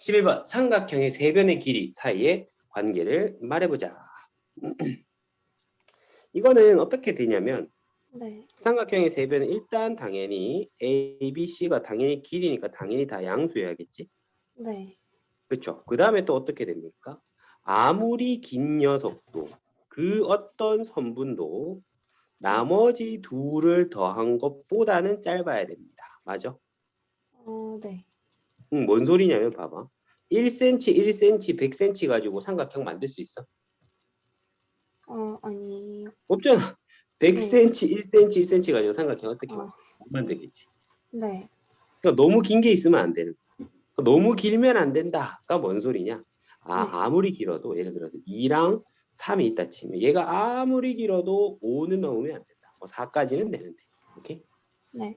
11번 삼각형의 세 변의 길이 사이의 관계를 말해보자. 이거는 어떻게 되냐면 네. 삼각형의 세 변은 일단 당연히 A, B, C가 당연히 길이니까 당연히 다 양수여야겠지. 네. 그렇죠. 그 다음에 또 어떻게 됩니까? 아무리 긴 녀석도 그 어떤 선분도 나머지 둘을 더한 것보다는 짧아야 됩니다. 맞아? 어, 네. 음, 뭔 소리냐면 봐봐. 1cm, 1cm, 100cm 가지고 삼각형 만들 수 있어? 어, 아니요. 없잖아. 100cm, 1cm, 1cm 가지고 삼각형 어떻게 어. 못 만들겠지. 네. 그러니까 너무 긴 게 있으면 안 되는. 그러니까 너무 길면 안 된다가 뭔 소리냐? 아, 네. 아무리 길어도 예를 들어서 2랑 3이 있다 치면 얘가 아무리 길어도 5는 넘으면 안 된다. 뭐 4까지는 되는데. 오케이? 네.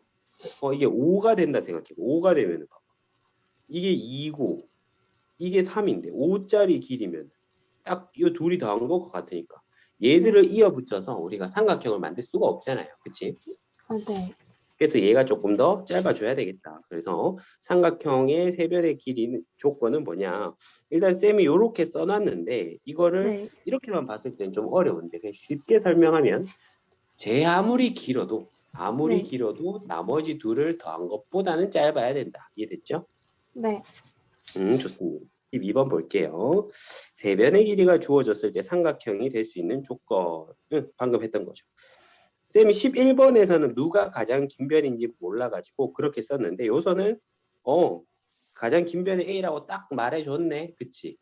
어, 이게 5가 된다 생각해. 5가 되면 봐봐. 이게 2고 이게 3인데 5짜리 길이면 딱 이 둘이 더한 것 같으니까 얘들을 이어 붙여서 우리가 삼각형을 만들 수가 없잖아요. 그치? 어, 네. 그래서 얘가 조금 더 짧아줘야 되겠다. 그래서 삼각형의 세변의 길이 조건은 뭐냐? 일단 쌤이 이렇게 써놨는데 이거를 네. 이렇게만 봤을 땐좀 어려운데 그냥 쉽게 설명하면 제 아무리 길어도 아무리 네. 길어도 나머지 둘을 더한 것보다는 짧아야 된다. 이해됐죠? 네. 음 좋습니다. 12번 볼게요. 세변의 길이가 주어졌을 때 삼각형이 될 수 있는 조건. 응, 방금 했던 거죠. 쌤이 11번에서는 누가 가장 긴 변인지 몰라가지고 그렇게 썼는데 요서는 어 가장 긴 변이 A라고 딱 말해줬네. 그치?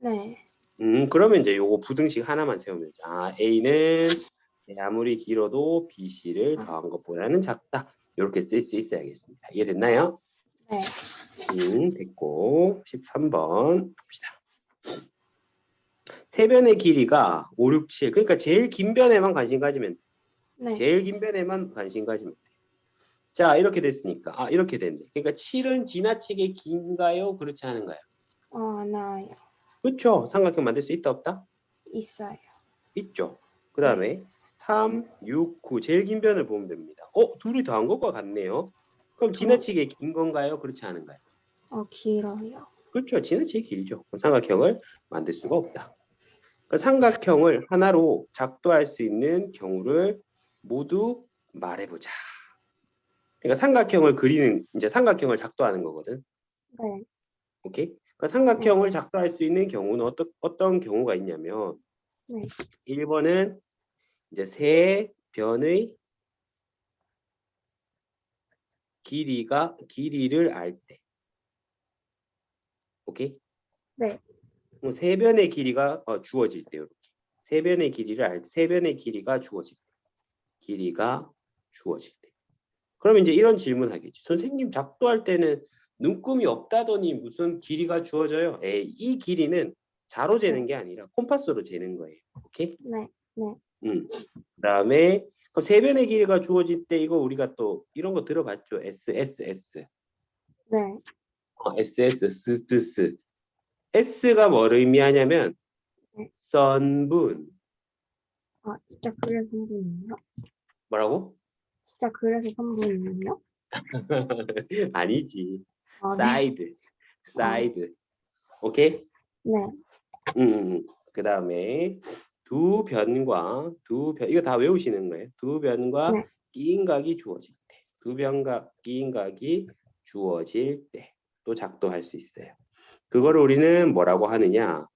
네. 음 그러면 이제 요거 부등식 하나만 세우면 아 A는 아무리 길어도 BC를 더한 것보다는 작다. 이렇게 쓸 수 있어야겠습니다. 이해됐나요? 네. 음, 됐고 13번 봅시다. 세변의 길이가 5, 6, 7 그러니까 제일 긴 변에만 관심 가지면 돼. 네. 제일 긴 변에만 관심 가지면 돼. 자 이렇게 됐으니까 아 이렇게 됐네. 그러니까 7은 지나치게 긴가요? 그렇지 않은가요? 어, 하나요. 그렇죠. 삼각형 만들 수 있다 없다? 있어요. 있죠. 그 다음에 3, 6, 9 제일 긴 변을 보면 됩니다. 어 둘이 더 한 것과 같네요. 그럼 지나치게 긴 건가요? 그렇지 않은가요? 어, 길어요. 그렇죠. 지나치게 길죠. 삼각형을 만들 수가 없다. 그 삼각형을 하나로 작도할 수 있는 경우를 모두 말해보자. 그러니까 삼각형을 그리는 이제 삼각형을 작도하는 거거든. 네. 오케이? 그 삼각형을 작도할 수 있는 경우는 어떤 어떤 경우가 있냐면 네. 1번은 이제 세 변의 길이가 길이를 알 때. 오케이? 네. 어, 세 변의 길이가 어, 주어질 때 이렇게 세 변의 길이를 알 때, 세 변의 길이가 주어질 때, 길이가 주어질 때. 그러면 이제 이런 질문 하겠지. 선생님 작도할 때는 눈금이 없다더니 무슨 길이가 주어져요? 에이, 이 길이는 자로 재는 게 아니라 콤파스로 재는 거예요. 오케이? 네. 음. 그다음에 그럼 세 변의 길이가 주어질 때 이거 우리가 또 이런 거 들어봤죠? SSS. 네. 어, SS, S, S, S. S가 뭐를 의미하냐면 네. 선분. 아, 진짜 그래서 3분이에요? 뭐라고? 진짜 그래서 3분이에요? 아니지. 아, 네. 사이드. 사이드. 오케이? 네. 음, 음, 음. 그 다음에 두 변과 두 변 이거 다 외우시는 거예요. 두 변과 네. 끼인각이 주어질 때. 두 변과 끼인각이 주어질 때 또 작도할 수 있어요. 그거를 우리는 뭐라고 하느냐?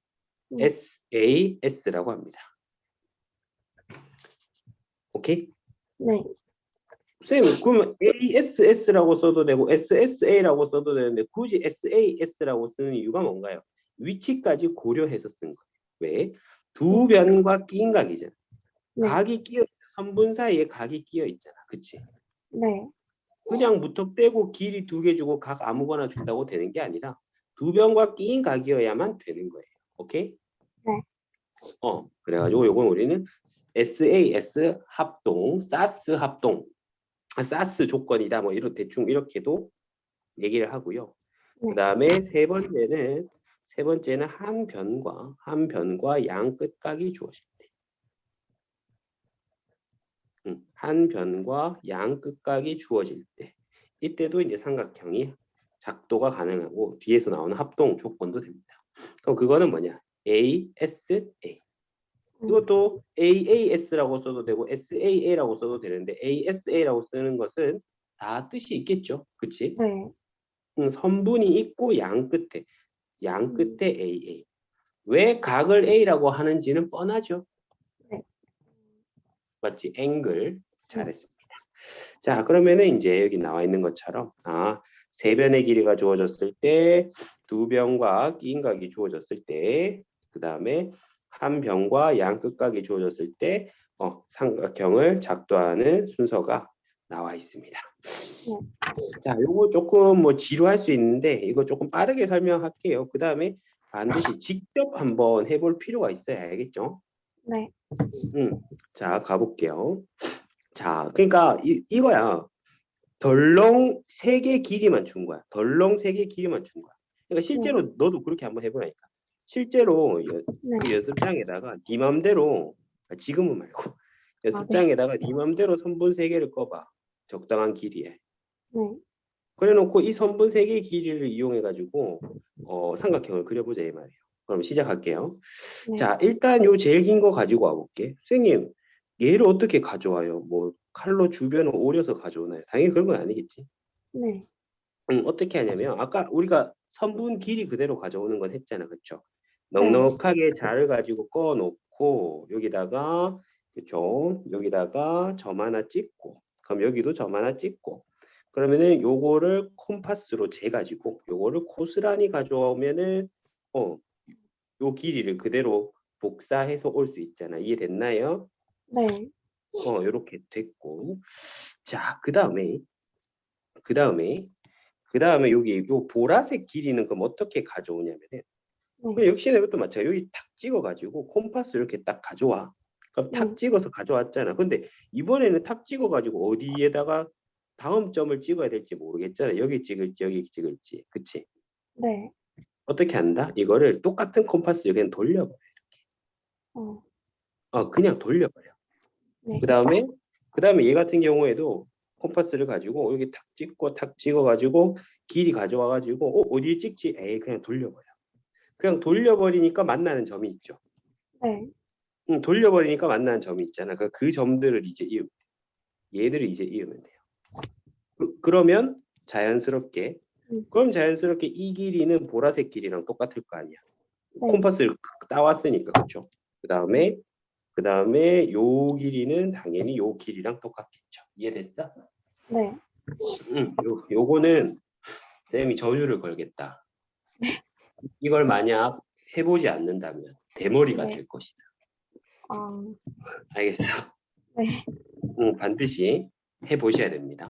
네. SAS라고 합니다. 오케이? 네. 선생님, 그러면 ASS라고 써도 되고 SSA라고 써도 되는데 굳이 SAS라고 쓰는 이유가 뭔가요? 위치까지 고려해서 쓴 거예요. 왜? 두 변과 끼인 각이잖아. 네. 각이 끼어 선분 사이에 각이 끼어 있잖아. 그치? 네. 그냥 무턱대고 길이 두 개 주고 각 아무거나 준다고 되는 게 아니라 두 변과 끼인 각이어야만 되는 거예요. 오케이? 네. 어, 그래가지고 요건 우리는 SAS 합동, SAS 합동, 아, SAS 조건이다. 뭐 이런 대충 이렇게도 얘기를 하고요. 네. 그 다음에 세 번째는 세 번째는 한 변과 한 변과 양 끝각이. 음, 한 변과 양 끝각이 주어질 때. 이때도 이제 삼각형이 작도가 가능하고 뒤에서 나오는 합동 조건도 됩니다. 그럼 그거는 뭐냐? ASA. 음. 이것도 AAS라고 써도 되고 SAA라고 써도 되는데 ASA라고 쓰는 것은 다 뜻이 있겠죠. 그치? 네. 음, 선분이 있고 양 끝에 양 끝에 AA. 왜 각을 A라고 하는지는 뻔하죠. 네. 맞지? 앵글 잘했습니다. 자 그러면은 이제 여기 나와 있는 것처럼 아 세변의 길이가 주어졌을 때 두 변과 끼인각이 주어졌을 때 그 다음에 한 변과 양 끝각이 주어졌을 때 어, 삼각형을 작도하는 순서가 나와 있습니다. 자, 요거 조금 뭐 지루할 수 있는데 이거 조금 빠르게 설명할게요. 그 다음에 반드시 직접 한번 해볼 필요가 있어야 알겠죠? 네. 음, 자 가볼게요. 자, 그러니까 이, 이거야. 덜렁 세 개 길이만 준 거야. 덜렁 세 개 길이만 준 거야. 그러니까 실제로 너도 그렇게 한번 해보라니까. 실제로 여, 네. 그 연습장에다가 네 맘대로 아, 지금은 말고 연습장에다가 네 맘대로 선분 세 개를 꺼봐. 적당한 길이에. 네. 그래놓고 이 선분 세 개의 길이를 이용해 가지고 어, 삼각형을 그려보자 이 말이에요. 그럼 시작할게요. 네. 자, 일단 요 제일 긴 거 가지고 와볼게. 선생님, 얘를 어떻게 가져와요? 뭐 칼로 주변을 오려서 가져오나요? 당연히 그런 건 아니겠지. 네. 음, 어떻게 하냐면 아까 우리가 선분 길이 그대로 가져오는 건 했잖아, 그렇죠? 네. 넉넉하게 자를 가지고 꺼놓고 여기다가 그렇죠? 여기다가 점 하나 찍고 그럼 여기도 점 하나 찍고 그러면은 요거를 콤파스로 재 가지고 요거를 고스란히 가져오면은 어, 요 길이를 그대로 복사해서 올 수 있잖아. 이해됐나요? 네. 어, 요렇게 됐고. 자, 그 다음에, 그 다음에, 그 다음에 여기 요 보라색 길이는 그럼 어떻게 가져오냐면은, 네. 그 역시나 이것도 마찬가지. 여기 탁 찍어가지고 콤파스 이렇게 딱 가져와. 그럼 탁 음. 찍어서 가져왔잖아. 근데 이번에는 탁 찍어가지고 어디에다가 다음 점을 찍어야 될지 모르겠잖아. 여기 찍을지 여기 찍을지. 그치? 네. 어떻게 한다? 이거를 똑같은 콤파스를 그냥 돌려버려. 어. 어, 그냥 돌려버려. 네. 그 다음에 그 다음에 얘 같은 경우에도 콤파스를 가지고 여기 탁 찍고 탁 찍어가지고 길이 가져와가지고 어, 어디에 찍지? 에이 그냥 돌려버려. 그냥 돌려버리니까 만나는 점이 있죠. 네. 응, 돌려버리니까 만나는 점이 있잖아. 그, 그 점들을 이제 이으면 돼. 얘들을 이제 이으면 돼요. 그, 그러면 자연스럽게 음. 그럼 자연스럽게 이 길이는 보라색 길이랑 똑같을 거 아니야. 네. 콤파스를 따왔으니까 그렇죠. 그 다음에 그 다음에 요 길이는 당연히 요 길이랑 똑같겠죠. 이해됐어? 네. 응. 요 요거는 쌤이 저주를 걸겠다. 이걸 만약 해보지 않는다면 대머리가 네. 될 것이다. 아. 알겠어요? 네. 응, 반드시 해보셔야 됩니다.